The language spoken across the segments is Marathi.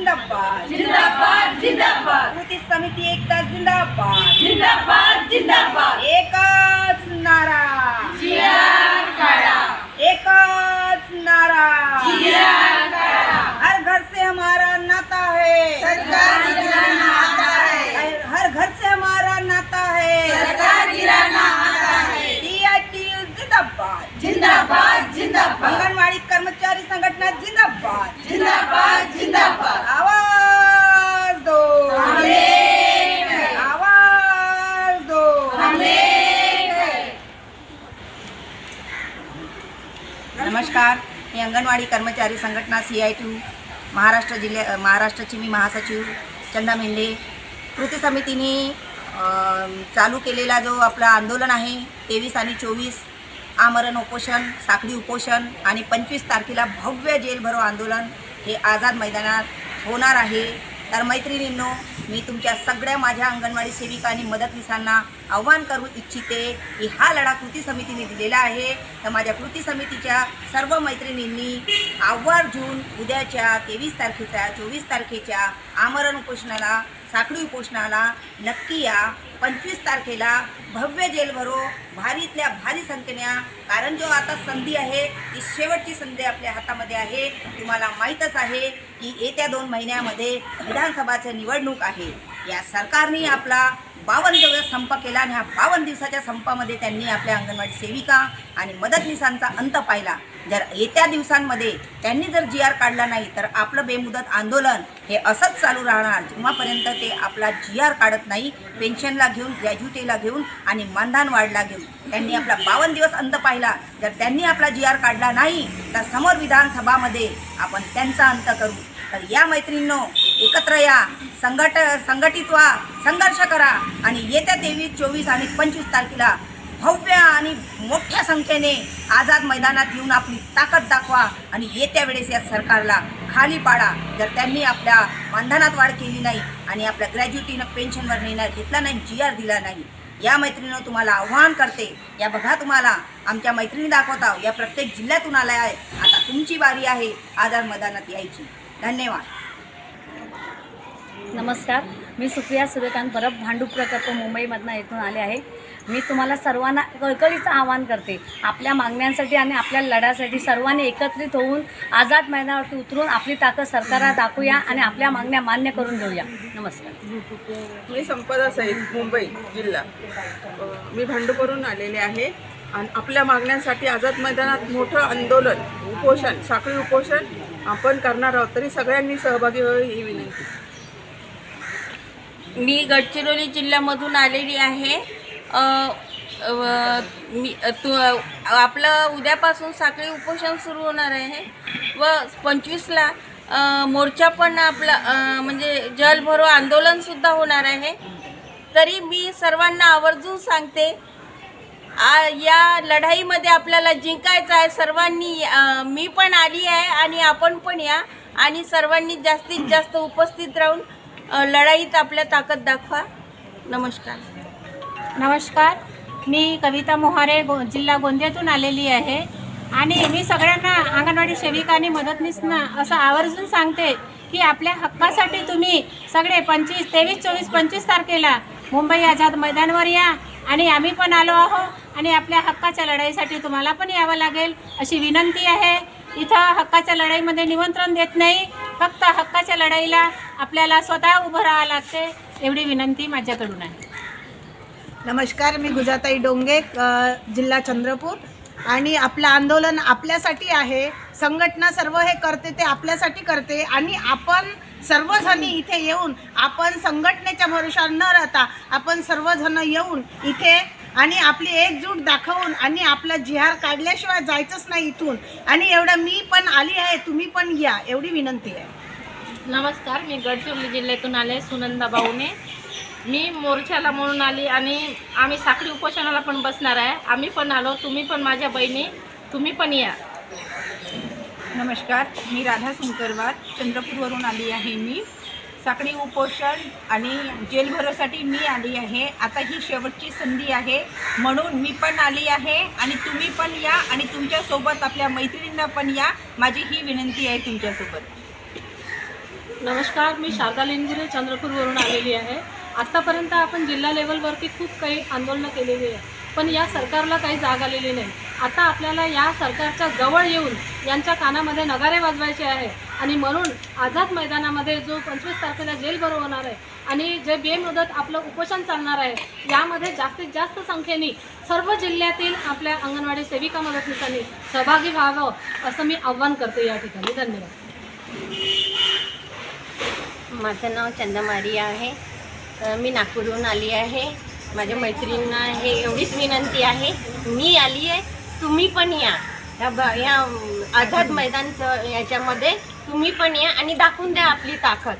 जिंदाबाद. जिंदाबाद जिंदाबाद. कृती समिती एकता जिंदाबाद. जिंदाबाद जिंदाबाद. एकच नारा जियार काढा एकच नारा जियार काढा हर घर से हमारा नाता है सरकार गिराना आता है हर- हर घर से हमारा नाता है सरकार गिराना आता है DITU जिंदाबाद जिंदाबाद जिंदाबाद अंगणवाडी कर्मचारी संघटना जिंदाबाद जिंदाबाद जिंदाबाद आवाज दो हम एक है आवाज दो हम एक है नमस्कार मी अंगणवाडी कर्मचारी संघटना सी आय टी महाराष्ट्र जिल्ह्या महाराष्ट्राची मी महासचिव चंदा मेंढे कृती समितीने चालू केलेला जो आपला आंदोलन आहे तेवीस आणि चोवीस आमरण उपोषण साखळी उपोषण आणि पंचवीस तारखेला भव्य जेल भरो आंदोलन हे आझाद मैदानात होणार आहे. तर मैत्रिणींनो मी तुमच्या सगळ्या माझ्या अंगणवाडी सेविका आणि मदतनीसांना आव्हान करू इच्छिते की हा लढा कृती समितीने दिलेला आहे. तर माझ्या कृती समितीच्या सर्व मैत्रिणींनी आवर्जून उद्याच्या तेवीस तारखेच्या चोवीस तारखेच्या आमरण उपोषणाला साखळी उपोषणाला नक्की या. पंचवीस तारखेला भव्य जेलभरो भारीतल्या भारी संख्येने. कारण जो आता संधी आहे ती शेवटची संधी आपल्या हातामध्ये आहे. तुम्हाला माहीतच आहे की येत्या दोन महिन्यामध्ये विधानसभाचं निवडणूक आहे. या सरकारने आपला बावन्न दिवस संप केला आणि ह्या बावन्न दिवसाच्या संपामध्ये त्यांनी आपल्या अंगणवाडी सेविका आणि मदतनीसांचा अंत पाहिला. जर येत्या दिवसांमध्ये त्यांनी जर जी आर काढला नाही तर आपलं बेमुदत आंदोलन हे असंच चालू राहणार. जेव्हापर्यंत ते आपला जी आर काढत नाही पेन्शनला घेऊन ग्रॅज्युटीला घेऊन आणि मानधन वाढला घेऊन त्यांनी आपला बावन्न दिवस अंत पाहिला. जर त्यांनी आपला जी आर काढला नाही तर समोर विधानसभामध्ये आपण त्यांचा अंत करू. तर या मैत्रिणींनो एकत्र या. संघट संघटित व्हा संघर्ष करा. आणि येत्या तेवीस चोवीस आणि पंचवीस तारखेला भव्य आणि मोठ्या संख्येने आझाद मैदानात येऊन आपली ताकद दाखवा आणि येत्या वेळेस या सरकारला खाली पाडा. जर त्यांनी आपल्या मानधनात वाढ केली नाही आणि आपल्या ग्रॅज्युटीनं पेन्शनवर निर्णय घेतला नाही जी आर दिला नाही या मैत्रिणीनं तुम्हाला आव्हान करते. या बघा तुम्हाला आमच्या मैत्रिणी दाखवत आहोत या प्रत्येक जिल्ह्यातून आल्या आहे आता तुमची बारी आहे आझाद मैदानात यायची. धन्यवाद. नमस्कार मी सुप्रिया सूर्यकांत परब भांडूप प्रकल्प मुंबईमधनं येथून आले आहे. मी तुम्हाला सर्वांना कळकळीचं आवाहन करते. आपल्या मागण्यांसाठी आणि आपल्या लढ्यासाठी सर्वांनी एकत्रित होऊन आझाद मैदानावरती उतरून आपली ताकद सरकारला दाखवूया आणि आपल्या मागण्या मान्य करून घेऊया. नमस्कार. मी संपदा सहित मुंबई जिल्हा. मी भांडूपवरून आलेले आहे. आणि आपल्या मागण्यांसाठी आझाद मैदानात मोठं आंदोलन उपोषण साखळी उपोषण आपण करणार आहोत. तरी सगळ्यांनी सहभागी व्हावे ही विनंती. मी गडचिरोली जिल्ह्यामधून आलेली आहे. मी तू आपलं उद्यापासून साखळी उपोषण सुरू होणार आहे. व पंचवीसला मोर्चा पण आपला म्हणजे जलभरो आंदोलनसुद्धा होणार आहे. तरी मी सर्वांना आवर्जून सांगते आ या लढाईमध्ये आपल्याला जिंकायचं आहे. सर्वांनी मी पण आली आहे आणि आपण पण या. आणि सर्वांनी जास्तीत जास्त उपस्थित राहून लढाईत आपल्या ताकद दाखवा. नमस्कार. नमस्कार. मी कविता मोहारे गो जिल्हा गोंदियातून आलेली आहे. आणि मी सगळ्यांना अंगणवाडी सेविका आणि मदतनीसना असं आवर्जून सांगते की आपल्या हक्कासाठी तुम्ही सगळे पंचवीस तेवीस चोवीस पंचवीस तारखेला मुंबई आझाद मैदानवर या. आणि आम्ही पण आलो आहो आणि आपल्या हक्काच्या लढाईसाठी तुम्हाला पण यावं लागेल अशी विनंती आहे. इथं हक्काच्या लढाईमध्ये निमंत्रण देत नाही फक्त हक्काच्या लढाईला आपल्याला स्वतः उभं राहावं लागते एवढी विनंती माझ्याकडून आहे. नमस्कार मी गुजाताई डोंगे जिल्हा चंद्रपूर. आणि आपलं आंदोलन आपल्यासाठी आहे. संघटना सर्व हे करते ते आपल्यासाठी करते आणि आपण सर्वजणी इथे येऊन आपण संघटनेच्या भरोशावर न राहता आपण सर्वजण येऊन इथे आणि आपली एकजूट दाखवून आणि आपला जिहार काढल्याशिवाय जायचंच नाही इथून. आणि एवढं मी पण आली आहे तुम्ही पण या एवढी विनंती आहे. नमस्कार मी गडचिरोली जिल्ह्यातून आले सुनंदा भाऊने मी मोर्चाला म्हणून आली आणि आम्ही साखळी उपोषणाला पण बसणार आहे. आम्ही पण आलो तुम्ही पण माझ्या बहिणी तुम्ही पण या. नमस्कार मी राधा सुंकरवार चंद्रपूरवरून आली आहे मी. साखळी उपोषण आणि जेलभरासाठी मी आली आहे. आता ही शेवटची संधी आहे. म्हणून मी पण आली आहे आणि तुम्ही पण या आणि तुमच्यासोबत आपल्या मैत्रिणींना पण या. माझी ही विनंती आहे तुमच्यासोबत. नमस्कार मी शारदा लेंगुरे चंद्रपूरवरून आलेली आहे. आत्तापर्यंत आपण जिल्हा लेवलवरती खूप काही आंदोलनं केलेली आहे. पण या सरकारला काही जाग आलेली नाही. आता आपल्याला या सरकारच्या जवळ येऊन यांच्या कानामध्ये नगारे वाजवायचे आहे. आणि म्हणून आझाद मैदानामध्ये जो पंचवीस तारखेला जेल भरो होणार आहे आणि जे बेमुदत आपलं उपोषण चालणार आहे यामध्ये जास्तीत जास्त संख्येने सर्व जिल्ह्यातील आपल्या अंगणवाडी सेविका मदतनीसांनी सहभागी व्हावं असं मी आव्हान करते या ठिकाणी. धन्यवाद. माझं नाव चंदमारी आहे. मी नागपूरहून आली आहे. माझ्या मैत्रिणींना हे एवढीच विनंती आहे. मी आली आहे. तुम्ही पण या. या आझाद मैदानचं याच्यामध्ये तुम्ही पण या आणि दाखवून द्या आपली ताकद.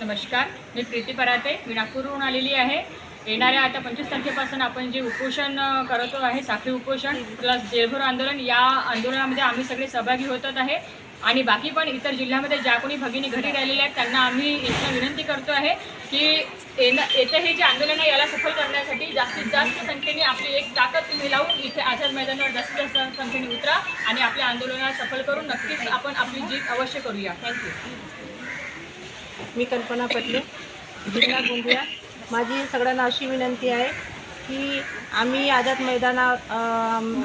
नमस्कार मी प्रीती पराते. मी नागपूरहून आलेली आहे. येणाऱ्या आता पंचवीस तारखेपासून आपण जे उपोषण करतो आहे साखळी उपोषण प्लस जेलभर आंदोलन या आंदोलनामध्ये आम्ही सगळे सहभागी होतात आहे. आणि बाकी पण इतर जिल्ह्यामध्ये ज्या कोणी भगिनी घरी राहिलेल्या आहेत त्यांना आम्ही इथं विनंती करतो आहे की येणं येतं हे जे आंदोलन आहे याला सफल करण्यासाठी जास्तीत जास्त संख्येने आपली एक ताकद तुम्ही लावून इथे आझाद मैदानावर जास्तीत जास्त संख्येने उतरा आणि आपल्या आंदोलनाला सफल करून नक्कीच आपण आपली जीत अवश्य करूया. थँक्यू मी कल्पना पटले. जिल्हा गोंदिया. माझी सगळ्यांना अशी विनंती आहे की आम्ही आझाद मैदाना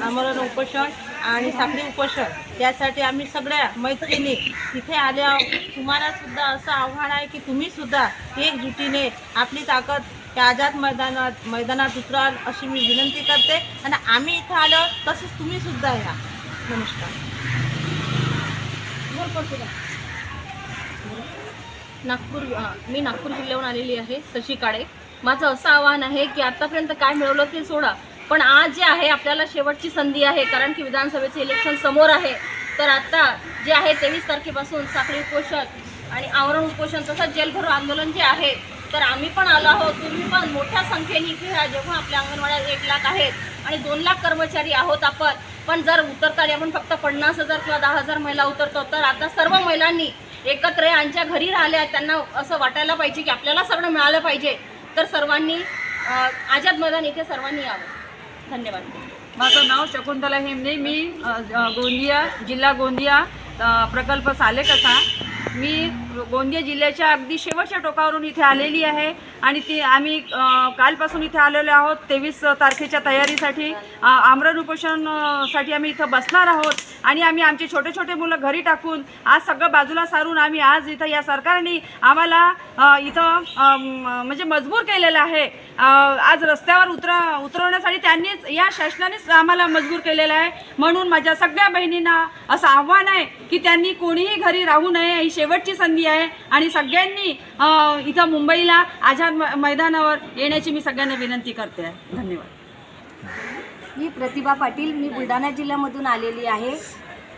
आमरण उपोषण आणि साखळी उपोषण यासाठी आम्ही सगळ्या मैत्रिणी तिथे आल्या. तुम्हालासुद्धा असं आव्हान आहे की तुम्हीसुद्धा एकजुटीने आपली ताकद त्या आझाद मैदानात मैदानात उतराल अशी मी विनंती करते. आणि आम्ही इथं आलो तसंच तुम्ही सुद्धा या. नमस्कार. नागपूर मी नागपूर जिल्ह्याहून आलेली आहे शशी काळे. माझं असं आव्हान आहे की आत्तापर्यंत काय मिळवलं ते सोडा. पण आज जे आहे आपल्याला शेवटची संधी आहे कारण की विधानसभेचे इलेक्शन समोर आहे. तर आता जे आहे तेवीस तारखेपासून साखळी उपोषण आणि आवरण उपोषण तसंच जेलभरो आंदोलन जे आहे तर आम्ही पण आलो आहोत. तुम्ही पण मोठ्या संख्येने खेळा जेव्हा आपल्या अंगणवाड्यात एक लाख आहेत आणि दोन लाख कर्मचारी आहोत आपण. पण जर उतरताना आपण म्हणजे फक्त पन्नास हजार किंवा दहा हजार महिला उतरतो तर आता सर्व महिलांनी एकत्र यांच्या घरी राहिल्या त्यांना असं वाटायला पाहिजे की आपल्याला सगळं मिळालं पाहिजे. तर सर्वांनी आझाद मैदान इथे सर्वांनी यावं. धन्यवाद. माझं नाव शकुंतला हेमने मी गोंदिया जिल्हा गोंदिया प्रकल्प प्रकल्प सालेकसा मी गोंदिया जिल्ह्याच्या अगदी शेवटच्या टोकावरून इथे आलेली आहे. आणि ती आम्ही कालपासून इथे आलेलो आहोत. तेवीस तारखेच्या तयारीसाठी आमरण उपोषणसाठी आम्ही इथं बसणार आहोत. आणि आम्ही आमचे छोटे छोटे मुलं घरी टाकून आज सगळं बाजूला सारून आम्ही आज इथं या सरकारने आम्हाला इथं म्हणजे मजबूर केलेलं आहे. आज रस्त्यावर उतरा उतरवण्यासाठी त्यांनीच या शासनानेच आम्हाला मजबूर केलेलं आहे. म्हणून माझ्या सगळ्या बहिणींना असं आव्हान आहे की त्यांनी कोणीही घरी राहू नये. ही शेवटची संधी आहे. आणि सगळ्यांनी इथं मुंबईला आझाद म- मैदानावर येण्याची मी सगळ्यांना विनंती करते. आहे धन्यवाद. मी प्रतिभा पाटील मी बुलढाणा जिल्ह्यामधून आलेली आहे.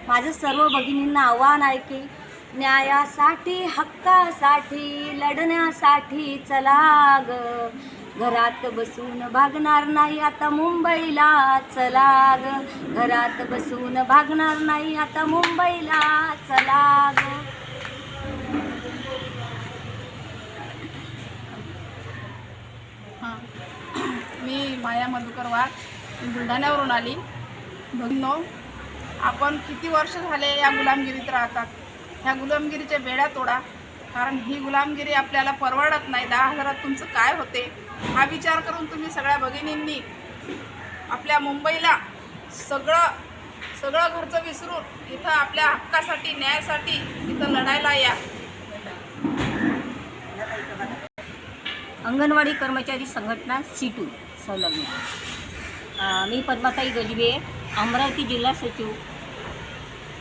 माझं सर्व भगिनींना आव्हान आहे की न्यायासाठी हक्कासाठी लढण्यासाठी चला ग. घरात बसून भागणार नाही आता मुंबईला चला ग. घरात बसून भागणार नाही आता मुंबईला चला ग. हां. मी माया मधुकर वाघ बुलढाण्यावरून आली. भगिनो आपण किती वर्ष झाले या गुलामगिरीत राहतात. ह्या गुलामगिरीच्या बेड्या तोडा. कारण ही गुलामगिरी आपल्याला परवडत नाही. दहा हजारात तुमचं काय होते? हा विचार करून तुम्ही सगळ्या भगिनींनी आपल्या मुंबईला सगळं सगळं घरचं विसरून इथं आपल्या हक्कासाठी न्यायासाठी इथं लढायला या. अंगणवाडी कर्मचारी संघटना सीटू संलग्न. मी पद्माताई गजबे अमरावती जिल्हा सचिव.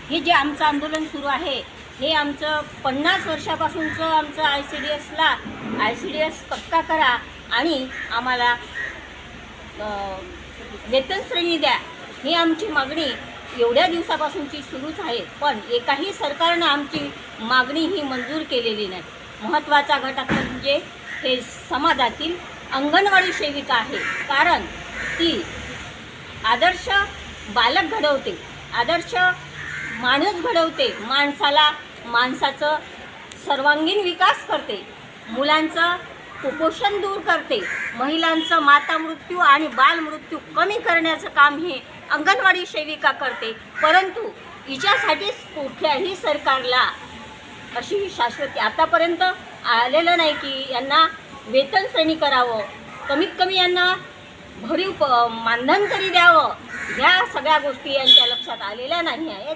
हे जे आमचं आंदोलन सुरू आहे हे आमचं पन्नास वर्षापासूनचं आमचं आय सी डी एसला आय सी डी एस पक्का करा आणि आम्हाला अं, वेतन श्रेणी द्या ही आमची मागणी एवढ्या दिवसापासूनची सुरूच आहे. पण एकाही सरकारनं आमची मागणी ही मंजूर केलेली नाही. महत्त्वाचा घटक म्हणजे हे समाजातील अंगणवाडी सेविका आहे. कारण ती आदर्श बालक घडवते आदर्श माणूस घडवते माणसाला माणसाचं सर्वांगीण विकास करते मुलांचं कुपोषण दूर करते महिलांचं माता मृत्यू आणि बालमृत्यू कमी करण्याचं काम हे अंगणवाडी सेविका करते. परंतु हिच्यासाठीच कुठल्याही सरकारला अशी ही शाश्वती आतापर्यंत आलेलं नाही की यांना वेतन श्रेणी करावं. कमीत कमी यांना भरीव प मानधन तरी द्यावं. ह्या सगळ्या गोष्टी यांच्या लक्षात आलेल्या नाही आहेत.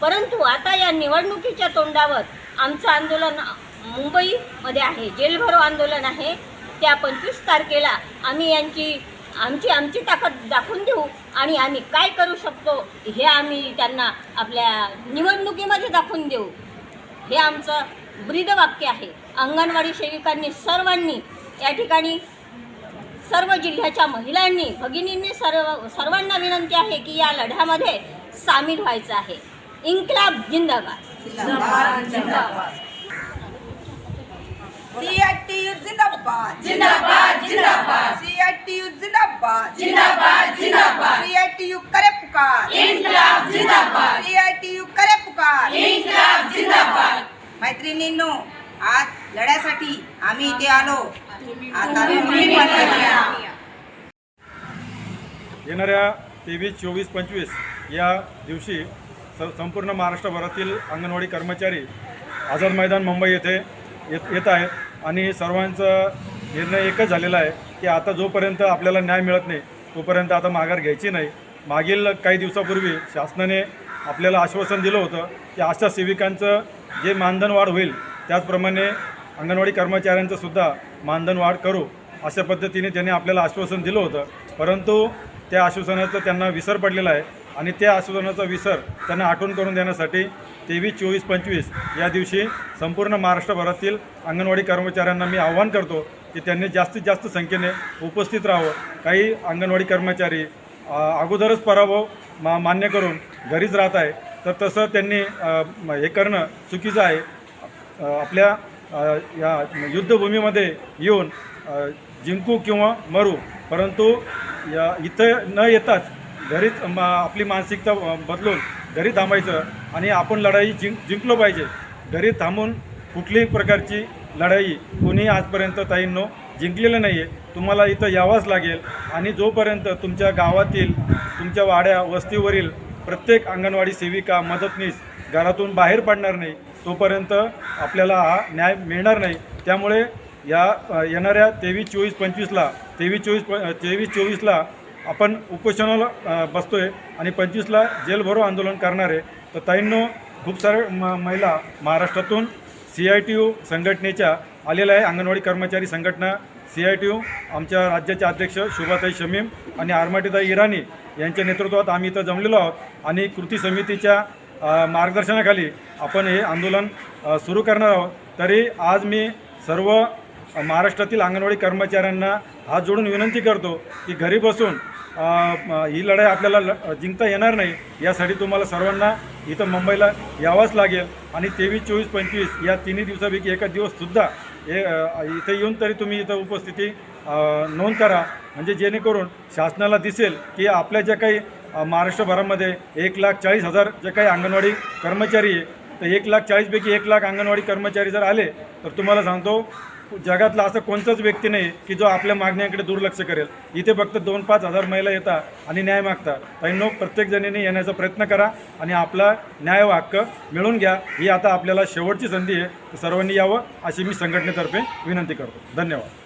परंतु आता या निवडणुकीच्या तोंडावर आमचं आंदोलन मुंबईमध्ये आहे. जेलभरो आंदोलन आहे. त्या पंचवीस तारखेला आम्ही यांची आमची आमची ताकद दाखवून देऊ आणि आम्ही काय करू शकतो हे आम्ही त्यांना आपल्या निवडणुकीमध्ये दाखवून देऊ. हे आमचं ब्रीदवाक्य आहे. अंगणवाडी सेविकांनी सर्वांनी या ठिकाणी सर्व जिल्ह्याच्या महिलांनी भगिनींनी सर्व सर्वांना विनंती आहे की या लढ्यामध्ये सामील व्हायचं आहे. इन्कलाब जिंदाबाद. जिंदाबाद जिंदाबाद. जिंदाबाद. सीआयटीयू जिंदाबाद. जिंदाबाद. जिंदाबाद सीआयटीयू करे पुकार. इन्कलाब जिंदाबाद. सीआयटीयू करे पुकार. इन्कलाब जिंदाबाद. मैत्रिणींनो आज लढ्यासाठी आम्ही इथे आलो. आता. येणाऱ्या तेवीस चोवीस पंचवीस या दिवशी स संपूर्ण महाराष्ट्रभरातील अंगणवाडी कर्मचारी आझाद मैदान मुंबई येथे येत येत आहेत. आणि सर्वांचा निर्णय एकच झालेला आहे की आता जोपर्यंत आपल्याला न्याय मिळत नाही तोपर्यंत आता माघार घ्यायची नाही. मागील काही दिवसापूर्वी शासनाने आपल्याला आश्वासन दिलं होतं की आशा सेविकांचं जे मानधन वाढ होईल त्याचप्रमाणे अंगणवाडी कर्मचाऱ्यांचं सुद्धा मानधन वाढ करू अशा पद्धतीने त्यांनी आपल्याला आश्वासन दिलं होतं. परंतु त्या आश्वासनाचा त्यांना विसर पडलेला आहे आणि त्या आश्वासनाचा विसर त्यांना आठवण करून देण्यासाठी तेवीस चोवीस पंचवीस या दिवशी संपूर्ण महाराष्ट्रभरातील अंगणवाडी कर्मचाऱ्यांना मी आव्हान करतो की त्यांनी जास्तीत जास्त संख्येने उपस्थित राहावं. काही अंगणवाडी कर्मचारी अगोदरच पराभव मा मान्य करून घरीच राहत आहे. तर तसं त्यांनी हे करणं चुकीचं आहे. आपल्या या युद्धभूमीमध्ये येऊन जिंकू किंवा मरू परंतु या इथं न येताच घरीच म आपली मानसिकता बदलून घरी थांबायचं आणि आपण लढाई जिंक जिंकलो पाहिजे. घरी थांबून कुठलीही प्रकारची लढाई कोणी आजपर्यंत ताईंनो जिंकलेलं नाही आहे तुम्हाला इथं यावंच लागेल आणि जोपर्यंत तुमच्या गावातील तुमच्या वाड्या वस्तीवरील प्रत्येक अंगणवाडी सेविका मदतनीस घरातून बाहेर पडणार नाही तोपर्यंत आपल्याला हा न्याय मिळणार नाही. त्यामुळे या येणाऱ्या तेवीस चोवीस पंचवीसला तेवीस चोवीस प तेवीस चोवीसला आपण उपोषणाला बसतो आहे आणि पंचवीसला जेल भरो आंदोलन करणार आहे. तर ताईंनो खूप सारे म महिला महाराष्ट्रातून सी आय टी यू संघटनेच्या आलेल्या आहे अंगणवाडी कर्मचारी संघटना सी आय टी यू आमच्या राज्याचे अध्यक्ष शुभाताई शमीम आणि आरमाटीताई इराणी यांच्या नेतृत्वात आम्ही इथं जमलेलो आहोत. आणि कृती समितीच्या मार्गदर्शनाखाली आपण हे आंदोलन सुरू करणार आहोत. तरी आज मी सर्व महाराष्ट्रातील अंगणवाडी कर्मचाऱ्यांना हात जोडून विनंती करतो की घरी बसून ही लढाई आपल्याला ल जिंकता येणार नाही यासाठी तुम्हाला सर्वांना इथं मुंबईला यावंच लागेल. आणि तेवीस चोवीस पंचवीस या तिन्ही दिवसापैकी एका दिवससुद्धा हे इथे येऊन तरी तुम्ही इथं उपस्थिती नोंद करा. म्हणजे जेणेकरून शासनाला दिसेल की आपल्या ज्या काही महाराष्ट्रभरामध्ये एक लाख चाळीस हजार जे काही अंगणवाडी कर्मचारी आहे तर एक लाख चाळीसपैकी एक लाख अंगणवाडी कर्मचारी जर आले तर तुम्हाला सांगतो जगातला असं कोणताच व्यक्ती नाही की जो आपल्या मागण्यांकडे दुर्लक्ष करेल. इथे फक्त दोन पाच हजार महिला येतात आणि न्याय मागतात. ताईंनो प्रत्येकजणीने येण्याचा प्रयत्न करा आणि आपला न्याय व हक्क मिळवून घ्या. ही आता आपल्याला शेवटची संधी आहे. तर सर्वांनी यावं अशी मी संघटनेतर्फे विनंती करतो. धन्यवाद.